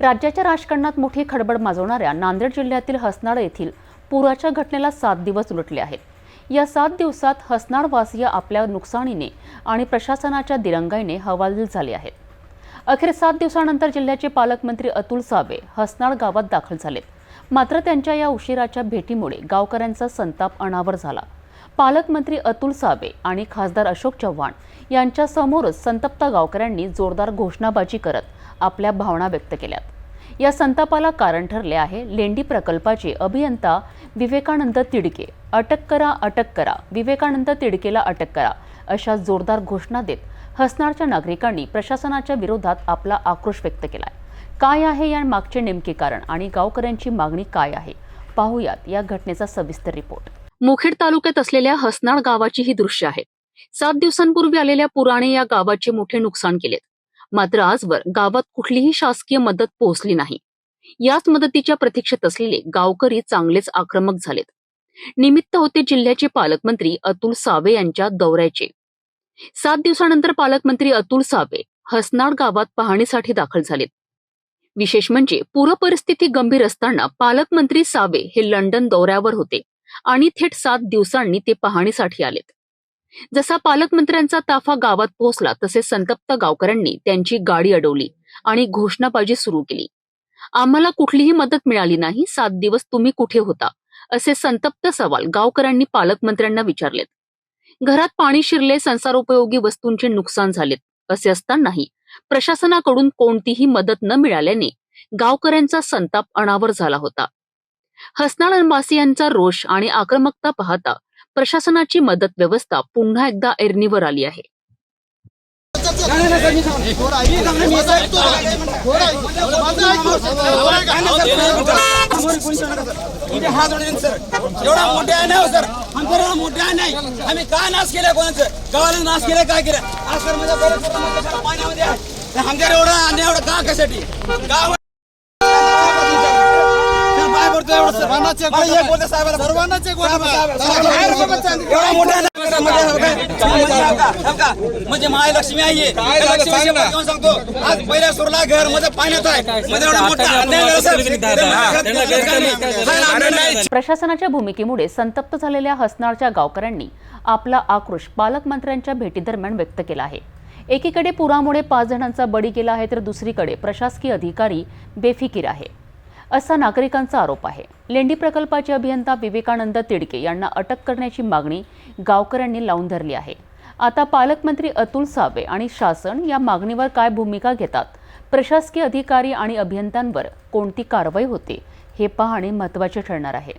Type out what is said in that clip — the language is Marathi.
राज्याच्या राजकारणात मोठी खडबड माजवणाऱ्या नांदेड जिल्ह्यातील हसनाळ येथील पुराच्या घटनेला सात दिवस उलटले आहेत. या सात दिवसात हसनाळवासीय आपल्या नुकसानीने आणि प्रशासनाच्या दिरंगाईने हवालदिल झाले आहेत. अखेर सात दिवसानंतर जिल्ह्याचे पालकमंत्री अतुल सावे हसनाळ गावात दाखल झालेत. मात्र त्यांच्या या उशिराच्या भेटीमुळे गावकऱ्यांचा संताप अनावर झाला. पालकमंत्री अतुल सावे आणि खासदार अशोक चव्हाण यांच्यासमोरच संतप्त गावकऱ्यांनी जोरदार घोषणाबाजी करत आपल्या भावना व्यक्त केल्यात. या संतापाला कारण ठरले आहे लेंडी प्रकल्पाचे अभियंता विवेकानंद तिडके. अटक करा अटक करा. विवेकानंद तिडकेला अटक करा अशा जोरदार घोषणा देत हसनारच्या नागरिकांनी प्रशासनाच्या विरोधात आपला आक्रोश व्यक्त केलाय. काय आहे या मागचे नेमके कारण आणि गावकऱ्यांची मागणी काय आहे? पाहूयात या घटनेचा सविस्तर रिपोर्ट. मुखेड तालुक्यात असलेल्या हसनाळ गावाची ही दृश्य आहेत सात दिवसांपूर्वी आलेल्या पुराने या गावाचे मोठे नुकसान केलेत. मात्र आजवर गावात कुठलीही शासकीय मदत पोहोचली नाही. याच मदतीच्या प्रतीक्षेत असलेले गावकरी चांगलेच आक्रमक झालेत. निमित्त होते जिल्ह्याचे पालकमंत्री अतुल सावे यांच्या दौऱ्याचे. सात दिवसानंतर पालकमंत्री अतुल सावे हसनाड गावात पाहणीसाठी दाखल झालेत. विशेष म्हणजे पूर परिस्थिती गंभीर असताना पालकमंत्री सावे हे लंडन दौऱ्यावर होते आणि थेट सात दिवसांनी ते पाहणीसाठी आलेत. जसा पालकमंत्र्यांचा ताफा गावात पोहोचला तसे संतप्त गावकऱ्यांनी त्यांची गाडी अडवली आणि घोषणाबाजी सुरू केली. आम्हाला कुठलीही मदत मिळाली नाही सात दिवस तुम्ही कुठे होता? असे संतप्त सवाल गावकऱ्यांनी पालकमंत्र्यांना विचारलेत. घरात पाणी शिरले संसारोपयोगी वस्तूंचे नुकसान झालेत असे असतानाही प्रशासनाकडून कोणतीही मदत न मिळाल्याने गावकऱ्यांचा संताप अनावर झाला होता. हसनाळवासियांचा रोष आणि आक्रमकता पाहता प्रशासनाची मदत व्यवस्था पुन्हा एकदा एरणीवर आली आहे. एवढा नाही सर नाही आम्ही काय नाश कोणाचं गावाला नाश काय केलं आज सर माझ्या पाण्यामध्ये एवढा अन्याय एवढा का कशासाठी गाव सर, पाय पडतो एवढं सर. मला एक बोलते साहेबाला. साहेब, साहेब, एवढा मोठा आहे ना सर, म्हणजे महालक्ष्मी आहे. सांगतो. आज पहिल्या सुरला घरमध्ये पाण्यात आहे. प्रशासनाच्या भूमिकेमुळे संतप्त झालेल्या हसनाळच्या गावकऱ्यांनी आपला आक्रोश पालकमंत्र्यांच्या भेटीदरम्यान व्यक्त केला आहे. एकीकडे पुरामुळे पाच जणांचा बळी गेला आहे तर दुसरीकडे प्रशासकीय अधिकारी बेफिकीर आहे. असा नागरिकांचा आरोप आहे. लेंडी प्रकल्पाचे अभियंता विवेकानंद तिडके यांना अटक करण्याची मागणी गावकऱ्यांनी लावून धरली आहे. आता पालकमंत्री अतुल सावे आणि शासन या मागणीवर काय भूमिका घेतात? प्रशासकीय अधिकारी आणि अभियंत्यांवर कोणती कारवाई होते? हे पाहणे महत्त्वाचे ठरणार आहे.